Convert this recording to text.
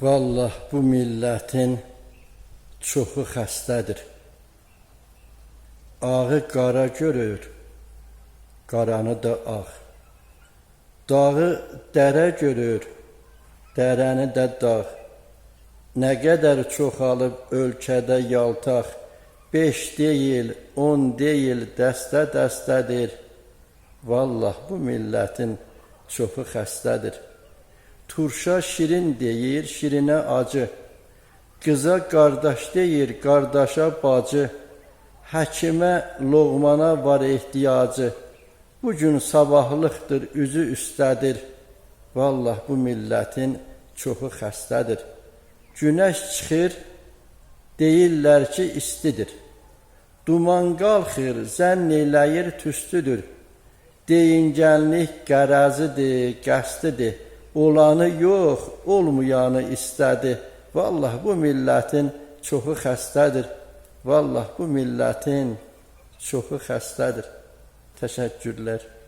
Vallah bu millətin çoxu xəstədir. Ağı qara görür, qaranı da ağ. Dağı dərə görür, dərəni də dağ. Nə qədər çoxalıb ölkədə yaltaq, beş deyil, on deyil, dəstə-dəstədir. Vallah bu millətin çoxu xəstədir. Turşa şirin deyir, şirinə acı. Qıza qardaş deyir, qardaşa bacı. Həkimə, loğmana var ehtiyacı. Bu gün sabahlıqdır, üzü üstədir. Vallah bu millətin çoxu xəstədir. Günəş çıxır, deyirlər ki, istidir. Duman qalxır, zənn eləyir tüstüdür. Deyingənlik qərəzidir, qəsdidir. Olanı yox, olmayanı istədi. Vallah bu millətin çoxu xəstədir. Vallah bu millətin çoxu xəstədir. Təşəkkürlər.